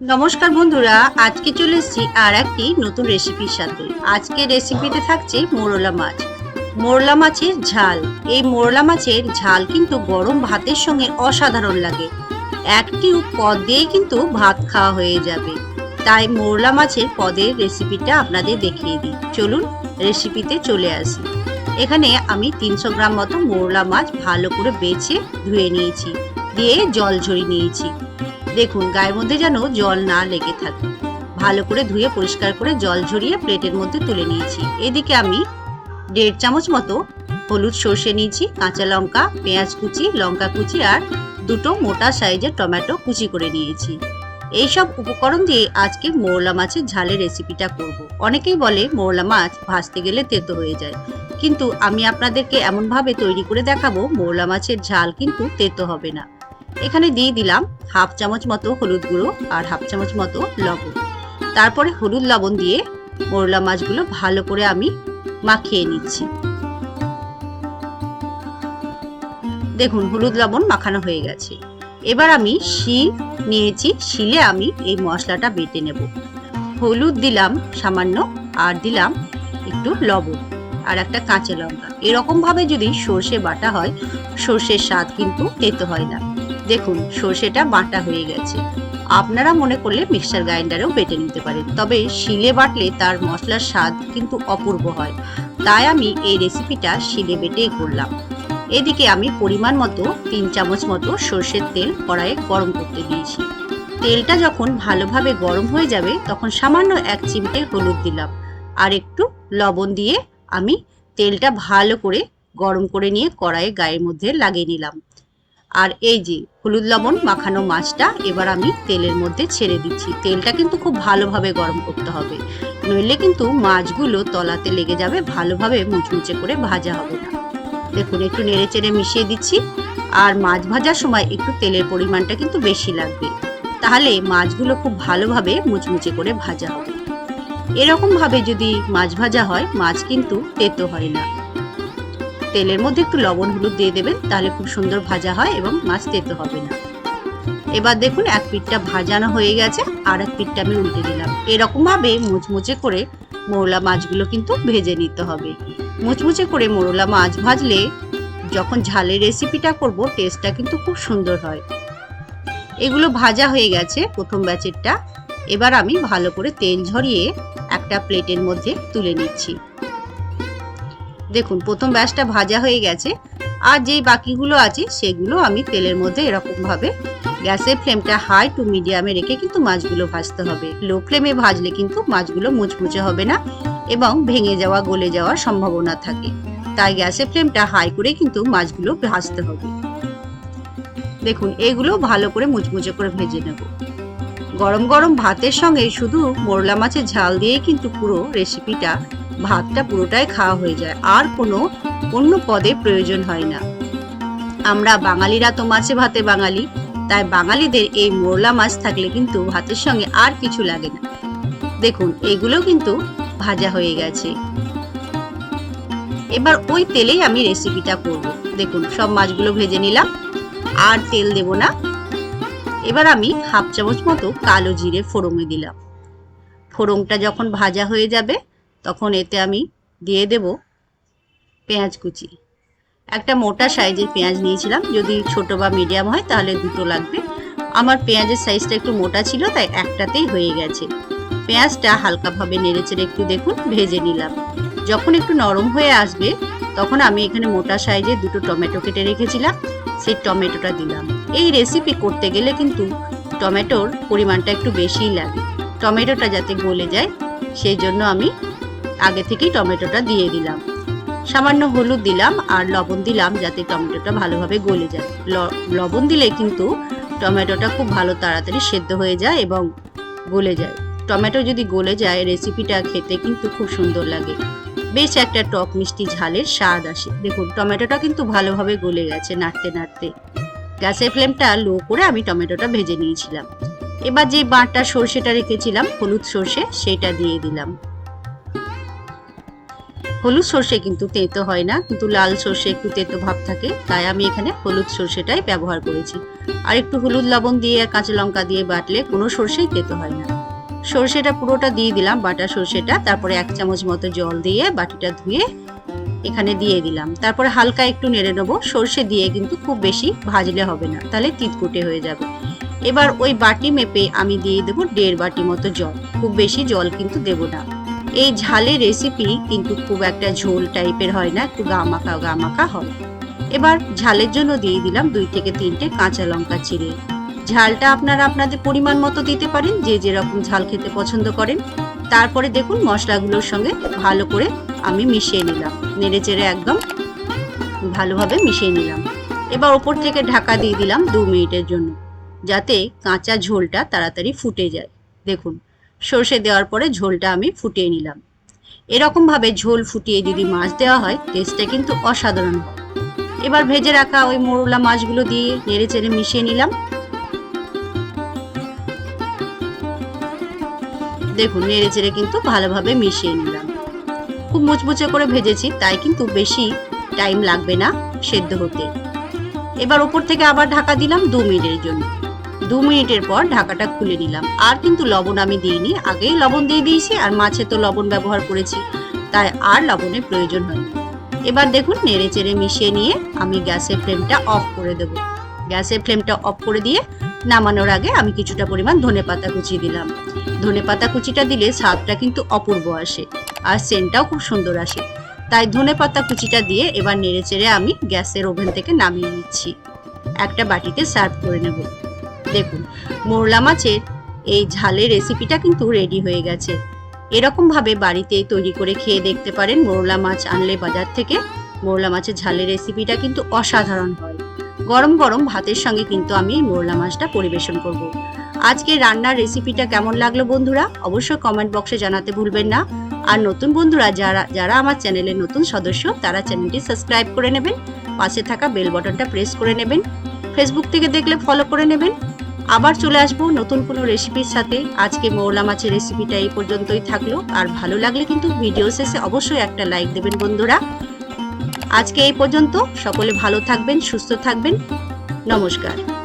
নমস্কার বন্ধুরা, আজকে চলে এসেছি আর একটি নতুন রেসিপির সাথে। আজকে রেসিপিতে থাকছে মোরলা মাছ। মোরলা মাছের ঝাল। এই মোরলা মাছের ঝাল কিন্তু গরম ভাতের সঙ্গে অসাধারণ লাগে। একটি পদ দিয়েই কিন্তু ভাত খাওয়া হয়ে যাবে। তাই মোরলা মাছের পদের রেসিপিটা আপনাদের দেখিয়ে দিই। চলুন রেসিপিতে চলে আসি। এখানে আমি তিনশো গ্রাম মতো মোরলা মাছ ভালো করে বেছে ধুয়ে নিয়েছি। দিয়ে জল ঝরিয়ে নিয়েছি। দেখুন গায়ের মধ্যে যেন জল না লেগে থাকে। ভালো করে ধুয়ে পরিষ্কার করে জল ঝরিয়ে প্লেটের মধ্যে তুলে নিয়েছি। এদিকে আমি দেড় চামচ মতো হলুদ সর্ষে নিয়েছি, কাঁচা লঙ্কা, পেঁয়াজ কুচি, লঙ্কা কুচি আর দুটো মোটা সাইজের টমেটো কুচি করে নিয়েছি। এইসব উপকরণ দিয়ে আজকে মোরলা মাছের ঝালের রেসিপিটা করব। অনেকেই বলে মোরলা মাছ ভাজতে গেলে তেতো হয়ে যায়। কিন্তু আমি আপনাদেরকে এমনভাবে তৈরি করে দেখাবো, মোরলা মাছের ঝাল কিন্তু তেতো হবে না। এখানে দিয়ে দিলাম হাফ চামচ মতো হলুদ গুঁড়ো আর হাফ চামচ মতো লবণ। তারপরে হলুদ লবণ দিয়ে মোরলা মাছগুলো ভালো করে আমি মাখিয়ে নিচ্ছি। দেখুন, হলুদ লবণ মাখানো হয়ে গেছে। এবার আমি শিল নিয়েছি, শিলে আমি এই মশলাটা বেটে নেব। হলুদ দিলাম সামান্য আর দিলাম একটু লবণ আর একটা কাঁচা লঙ্কা। এরকম ভাবে যদি সর্ষে বাটা হয়, সর্ষের স্বাদ কিন্তু তেতো হয় না। দেখুন, সর্ষেটা বাটা হয়ে গেছে। আপনারা মনে করলে মিক্সার গ্রাইন্ডারেও বেটে নিতে পারেন, তবে শিলে বাটলে তার মশলার স্বাদ কিন্তু অপূর্ব হয়। তাই আমি এই রেসিপিটা শিলে বেটেই করলাম। এদিকে আমি পরিমাণ মতো তিন চামচ মতো সর্ষের তেল কড়াইয়ে গরম করতে দিয়েছি। তেলটা যখন ভালোভাবে গরম হয়ে যাবে, তখন সামান্য এক চিমটে হলুদ দিলাম। আর একটু লবণ দিয়ে আমি তেলটা ভালো করে গরম করে নিয়ে কড়াইয়ে গায়ের মধ্যে লাগিয়ে নিলাম। আর এই যে হলুদ লবণ মাখানো মাছটা এবার আমি তেলের মধ্যে ছেড়ে দিচ্ছি। তেলটা কিন্তু খুব ভালোভাবে গরম করতে হবে। নইলে কিন্তু মাছগুলো তলাতে লেগে যাবে, ভালোভাবে মুচমুচে করে ভাজা হবে না। দেখুন, একটু নেড়ে চেড়ে মিশিয়ে দিচ্ছি। আর মাছ ভাজার সময় একটু তেলের পরিমাণটা কিন্তু বেশি লাগবে। তাহলে মাছগুলো খুব ভালোভাবে মুচমুচে করে ভাজা হবে। এরকমভাবে যদি মাছ ভাজা হয়, মাছ কিন্তু তেতো হয় না। তেলের মধ্যে একটু লবণ হলুদ দিয়ে দেবেন, তাহলে খুব সুন্দর ভাজা হয় এবং মাছ তেতো হবে না। এবার দেখুন, এক পিঠটা ভাজানো হয়ে গেছে, আর এক পিঠটা আমি উল্টে দিলাম। এরকম ভাবে মুচমুচে করে মোরলা মাছগুলো কিন্তু ভেজে নিতে হবে। মুচমুচে করে মোরলা মাছ ভাজলে যখন ঝালের রেসিপিটা করব টেস্টটা কিন্তু খুব সুন্দর হয়। এগুলো ভাজা হয়ে গেছে প্রথম ব্যাচেরটা এবার আমি ভালো করে তেল ঝরিয়ে একটা প্লেটের মধ্যে তুলে নিচ্ছি। দেখুন, প্রথম ব্যাচটা ভাজা হয়ে গেছে, আর যেই বাকিগুলো আছে, সেগুলো আমি তেলের মধ্যে এরকম ভাবে গ্যাসের ফ্লেমটা হাই টু মিডিয়ামে রেখে কিন্তু মাছগুলো ভাজতে হবে। লো ফ্লেমে ভাজলে কিন্তু মাছগুলো মুচমুচে হবে না এবং ভেঙে যাওয়া, গলে যাওয়ার সম্ভাবনা থাকে। তাই গ্যাসের ফ্লেমটা হাই করে কিন্তু মাছগুলো ভাজতে হবে। দেখুন, এগুলো ভালো করে মুচমুচে করে ভেজে নেব। গরম গরম ভাতের সঙ্গে শুধু মোরলা মাছের ঝাল দিয়ে কিন্তু পুরো রেসিপিটা ভাতটা পুরোটাই খাওয়া হয়ে যায়। আর কোনো, অন্য পদে প্রয়োজন হয় না। আমরা বাঙালিরা তো মাছে ভাতে বাঙালি। তাই বাঙালিদের এই মোরলা মাছ থাকলে কিন্তু ভাতের সঙ্গে আর কিছু লাগে না। দেখুন এগুলো কিন্তু ভাজা হয়ে গেছে। এবার ওই তেলেই আমি রেসিপিটা করব। দেখুন, সব মাছগুলো ভেজে নিলাম। আর তেল দেব না। এবার আমি হাফ চামচ মতো কালো জিরে ফোড়নে দিলাম। ফোড়নটা যখন ভাজা হয়ে যাবে তখন এতে আমি দিয়ে দেব পেঁয়াজ কুচি। একটা মোটা সাইজের পেঁয়াজ নিয়েছিলাম। যদি ছোট বা মিডিয়াম হয় তাহলে দুটো লাগবে। আমার পেঁয়াজের সাইজটা একটু মোটা ছিল, তাই একটাতেই হয়ে গেছে। পেঁয়াজটা হালকাভাবে নেড়েচেড়ে একটু দেখুন, ভেজে নিলাম। যখন একটু নরম হয়ে আসবে, তখন আমি এখানে মোটা সাইজে দুটো টমেটো কেটে রেখেছিলাম। সেই টমেটোটা দিলাম। এই রেসিপি করতে গেলে কিন্তু টমেটোর পরিমাণটা একটু বেশিই লাগে। টমেটোটা যাতে গলে যায়, সেই জন্য আমি আগে থেকেই টমেটোটা দিয়ে দিলাম। সামান্য হলুদ দিলাম আর লবণ দিলাম যাতে টমেটোটা ভালোভাবে গলে যায়। লবণ দিলে কিন্তু টমেটোটা খুব ভালো তাড়াতাড়ি সেদ্ধ হয়ে যায় এবং গলে যায়। টমেটো যদি গলে যায় রেসিপিটা খেতে কিন্তু খুব সুন্দর লাগে। বেশ একটা টক মিষ্টি ঝালের স্বাদ আসে। দেখুন, টমেটোটা কিন্তু ভালোভাবে গলে গেছে নাড়তে নাড়তে। গ্যাসের ফ্লেমটা লো করে আমি টমেটোটা ভেজে নিয়েছিলাম। এবার যে বাঁটটা সর্ষেটা রেখেছিলাম, হলুদ সর্ষে, সেটা দিয়ে দিলাম। হলুদ সর্ষে কিন্তু তেঁতো হয় না, কিন্তু লাল সর্ষে একটু তেঁতো ভাব থাকে, তাই আমি এখানে হলুদ সর্ষেটাই ব্যবহার করেছি। আর একটু হলুদ লবণ দিয়ে আর কাঁচা লঙ্কা দিয়ে বাটলে কোনো সর্ষেই খেতে হয় না। সর্ষেটা পুরোটা দিয়ে দিলাম, বাটা সর্ষেটা, তারপরে এক চামচ মতো জল দিয়ে বাটিটা ধুয়ে এখানে দিয়ে দিলাম। তারপরে হালকা একটু নেড়ে নেব, সর্ষে দিয়ে কিন্তু খুব বেশি ভাজলে হবে না, তাহলে তিতকুটে হয়ে যাবে। এবার ওই বাটি মেপে আমি দিয়ে দেবো দেড় বাটি মতো জল, খুব বেশি জল কিন্তু দেব না। এই ঝালের রেসিপি কিন্তু খুব একটা ঝোল টাইপের হয় না, একটু গামাখা গামাখা হয়। এবার ঝালের জন্য দিয়ে দিলাম দুই থেকে তিনটে কাঁচা লঙ্কা চিড়ে। ঝালটা আপনারা আপনাদের পরিমাণ মতো দিতে পারেন, যে যেরকম ঝাল খেতে পছন্দ করেন। তারপরে দেখুন মশলাগুলোর সঙ্গে ভালো করে আমি মিশিয়ে নিলাম। নেড়ে চেড়ে একদম ভালোভাবে মিশিয়ে নিলাম। এবার ওপর থেকে ঢাকা দিয়ে দিলাম দু মিনিটের জন্য, যাতে কাঁচা ঝোলটা তাড়াতাড়ি ফুটে যায়। দেখুন সর্ষে দেওয়ার পরে ঝোলটা আমি ফুটিয়ে নিলাম। এরকমভাবে ঝোল ফুটিয়ে যদি মাছ দেওয়া হয়, টেস্টটা কিন্তু অসাধারণ এবার ভেজে রাখা ওই মোরলা মাছগুলো দিয়ে নেড়ে চেড়ে মিশিয়ে নিলাম। দেখুন, নেড়ে চেড়ে কিন্তু ভালোভাবে মিশিয়ে নিলাম। খুব মুচমুচে করে ভেজেছি, তাই কিন্তু বেশি টাইম লাগবে না সেদ্ধ হতে। এবার ওপর থেকে আবার ঢাকা দিলাম দু মিনিটের জন্য। দু মিনিটের পর ঢাকাটা খুলে নিলাম। আর কিন্তু লবণ আমি দিইনি, আগেই লবণ দিয়ে দিয়েছি, আর মাছে তো লবণ ব্যবহার করেছি, তাই আর লবণের প্রয়োজন হয়নি। এবার দেখুন নেড়ে চেড়ে মিশিয়ে নিয়ে আমি গ্যাসের ফ্লেমটা অফ করে দেব। গ্যাসের ফ্লেমটা অফ করে দিয়ে নামানোর আগে আমি কিছুটা পরিমাণ ধনে পাতা কুচি দিলাম। ধনে পাতা কুচিটা দিলে স্বাদটা কিন্তু অপূর্ব আসে, আর সেন্টটাও খুব সুন্দর আসে। তাই ধনে পাতা কুচিটা দিয়ে এবার নেড়ে চেড়ে আমি গ্যাসের ওভেন থেকে নামিয়ে নিচ্ছি। একটা বাটিতে সার্ভ করে নেব। দেখুন, মোরলা মাছের এই ঝালের রেসিপিটা কিন্তু রেডি হয়ে গেছে। এরকম ভাবে বাড়িতে তৈরি করে খেয়ে দেখতে পারেন মোরলা মাছ আনলে বাজার থেকে। মোরলা মাছের ঝালের রেসিপিটা কিন্তু অসাধারণ হয়। গরম গরম ভাতের সঙ্গে কিন্তু আমি মোরলা মাছটা পরিবেশন করব। আজকে রান্নার রেসিপিটা কেমন লাগল বন্ধুরা? অবশ্যই কমেন্ট বক্সে জানাতে ভুলবেন না। আর নতুন বন্ধুরা, যারা যারা আমার চ্যানেলের নতুন সদস্য, তারা চ্যানেলটি সাবস্ক্রাইব করে নেবেন। পাশে থাকা বেল বাটনটা প্রেস করে নেবেন। ফেসবুক থেকে দেখলে ফলো করে নেবেন। আবার চলে আসব নতুন কোনো রেসিপির সাথে। আজকে মৌলা মাছের রেসিপিটা এই পর্যন্তই থাকল। আর ভালো লাগলে কিন্তু ভিডিও শেষে অবশ্যই একটা লাইক দেবেন বন্ধুরা। আজকে এই পর্যন্ত সকলে ভালো থাকবেন, সুস্থ থাকবেন। নমস্কার।